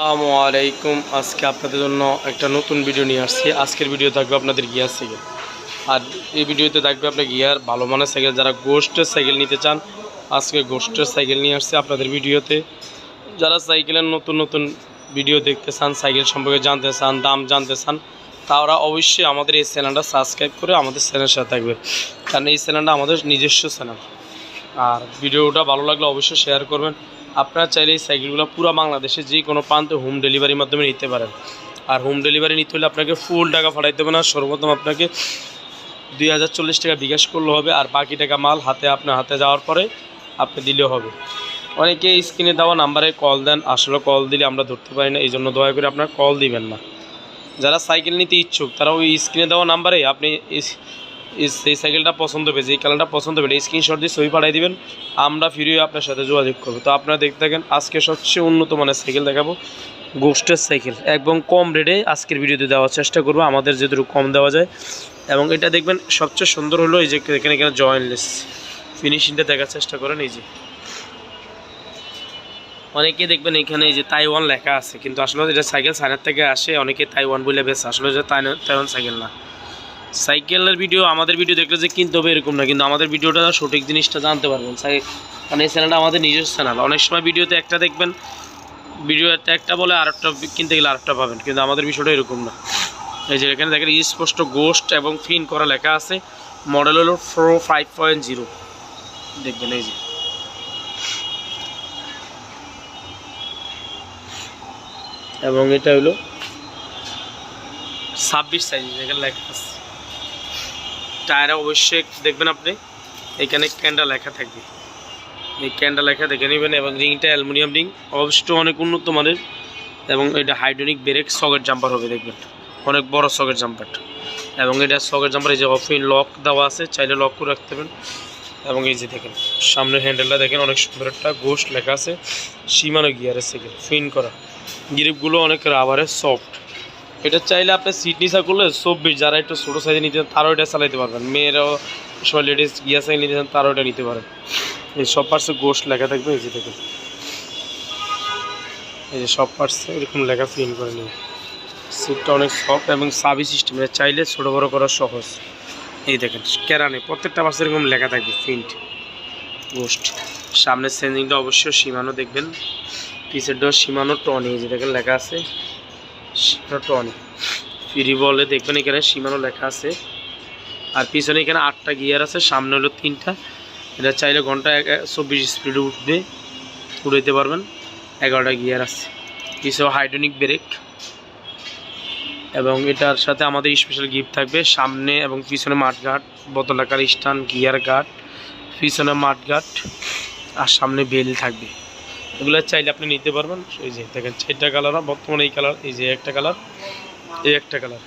আসসালামু আলাইকুম। আজকে আপনাদের জন্য একটা নতুন ভিডিও নিয়ে আসছি। আজকের ভিডিও থাকবে আপনাদের গিয়ার সাইকেল আর এই ভিডিওতে থাকবে আপনার গিয়ার ভালো মানের সাইকেল যারা গোস্টের সাইকেল নিতে চান, আজকে গোস্টের সাইকেল নিয়ে আসছে আপনাদের ভিডিওতে যারা সাইকেলের নতুন নতুন ভিডিও দেখতে চান সাইকেল সম্পর্কে জানতে চান, দাম জানতে চান, তারা অবশ্যই আমাদের এই চ্যানেলটা সাবস্ক্রাইব করে আমাদের চ্যানেলের সাথে থাকবে। কারণ এই চ্যানেলটা আমাদের নিজস্ব চ্যানেল আর ভিডিওটা ভালো লাগলে অবশ্যই শেয়ার করবেন। আপনারা চাইলে এই সাইকেলগুলো পুরো বাংলাদেশে যে কোনো প্রান্তে হোম ডেলিভারির মাধ্যমে নিতে পারেন। আর হোম ডেলিভারি নিতে হলে আপনাকে ফুল টাকা ফাটাইতে হবে না, সর্বপ্রথম আপনাকে দুই হাজার চল্লিশ টাকা বিকাশ করলে হবে আর বাকি টাকা মাল হাতে আপনার হাতে যাওয়ার পরে আপনি দিলেও হবে। অনেকে স্ক্রিনে দেওয়া নাম্বারে কল দেন, আসলে কল দিলে আমরা ধরতে পারি না এই জন্য দয়া করে আপনার কল দিবেন না। যারা সাইকেল নিতে ইচ্ছুক, তারা ওই স্ক্রিনে দেওয়া নাম্বারে আপনি ইস- সাইকেলটা পছন্দ পেয়েছে, এই কালারটা পছন্দ পেলে স্ক্রিনশট দিয়ে ছবি পাঠিয়ে দিবেন, আমরা ফিরিয়ে আপনার সাথে যোগাযোগ করব। তো আপনারা দেখতে থাকেন, আজকে সবচেয়ে উন্নত মানের সাইকেল দেখাবো গোস্টের সাইকেল, একদম কম রেটে আজকের ভিডিওতে দেওয়ার চেষ্টা করব, আমাদের যেটুকু কম দেওয়া যায়। এবং এটা দেখবেন, সবচেয়ে সুন্দর হলো এই যে এখানে এখানে জয়েন্টলেস ফিনিশিংটা দেখার চেষ্টা করেন, এই যে। অনেকে দেখবেন এখানে এই যে তাইওয়ান লেখা আছে, কিন্তু আসলে এটা সাইকেল সাইনার থেকে আসে, অনেকে তাইওয়ান বলে বেশ আসলে তাইওয়ান সাইকেল না। সাইকেলের ভিডিও, আমাদের ভিডিও দেখলে যে কিনতে হবে এরকম না, কিন্তু আমাদের ভিডিওটা সঠিক জিনিসটা জানতে পারবেন। মানে এই চ্যানেলটা আমাদের নিজস্ব চ্যানেল অনেক সময় ভিডিওতে একটা দেখবেন, ভিডিওতে একটা বলে আরেকটা কিনতে গেলে আরেকটা পাবেন, কিন্তু আমাদের বিষয়টা এরকম না। এই যে এখানে দেখেন স্পষ্ট গোস্ট এবং ফিন করা লেখা আছে মডেল হলো ফোর ফাইভ পয়েন্ট জিরো দেখবেন এই যে। এবং এটা হলো ছাব্বিশ সাইজ এখানে লেখা আছে। টায়ারে অবশ্যই দেখবেন আপনি, এখানে ক্যান্ডা লেখা থাকবে। এই ক্যান্ডা লেখা দেখে নেবেন এবং রিংটা অ্যালুমিনিয়াম রিং, অবশ্যই অনেক উন্নত মানের এবং এটা হাইড্রোনিক ব্রেক সকেট জাম্পার হবে দেখবেন। অনেক বড় সকেট জাম্পারটা এবং এটা সকেট জাম্পার, এই যে অফিন লক দেওয়া আছে, চাইলে লক করে রাখতে পারেন। এবং এই যে দেখেন সামনের হ্যান্ডেলটা দেখেন, অনেক সুন্দর একটা গোস্ট লেখা আছে, সীমানো গিয়ারের সাইকেল ফিন করা। গ্রিপগুলো অনেক রাবারের সফট এটা চাইলে আপনি সিট নিসা করলে চব্বিশ, যারা একটু ছোটো সাইজে নিতে চান, তারাও এটা চালাতে পারবেন। মেয়েরাও সময় লেডিস গিয়া সাইকেল নিতে চান, তারাও এটা নিতে পারেন এই সব পার্সে গোস্ট লেখা থাকবে, এই যে দেখুন। এই যে সব পার্সে এরকম লেখা ফিন করে নিয়ে সিটটা অনেক সফট এবং সাবি সিস্টেম এটা চাইলে ছোটো বড়ো করা সহজ। এই দেখেন, কেরানে প্রত্যেকটা পার্সে এরকম লেখা থাকবে ফিন্ট গোস্ট সামনের সেন্সিংটা অবশ্যই সীমানো দেখবেন। পিসের ডোর সীমানো টনি এই যে দেখেন লেখা আছে। টনি ফ্রি বলে দেখবেন এখানে সীমানো লেখা আছে। আর পিছনে এখানে আটটা গিয়ার আছে, সামনে হলো তিনটা। এটা চাইলে ঘণ্টা চব্বিশ স্পিডে উঠবে, উড়াইতে পারবেন। এগারোটা গিয়ার আছে। পিছনে হাইড্রোনিক ব্রেক এবং এটার সাথে আমাদের স্পেশাল গিফট থাকবে, সামনে এবং পিছনে মাঠঘাট, বোতল আকার স্টান গিয়ার গার্ড, পিছনে মাঠঘাট, আর সামনে বেল থাকবে। এগুলো চাইলে আপনি নিতে পারবেন। এই যে দেখেন, চারটা কালার বর্তমানে এই কালার এই যে একটা কালার এই একটা কালার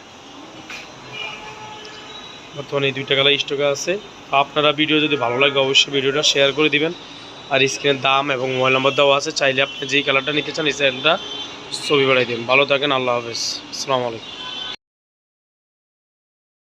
বর্তমানে এই দুইটা কালার স্টকে আছে। আপনারা ভিডিও যদি ভালো লাগে, অবশ্যই ভিডিওটা শেয়ার করে দিবেন। আর স্ক্রিনের দাম এবং মোবাইল নাম্বার দেওয়া আছে, চাইলে আপনি যেই কালারটা নিতে চান, এই চাইলটা ছবি বাড়াই দিন ভালো থাকেন, আল্লাহ হাফেজ। আসসালামু আলাইকুম।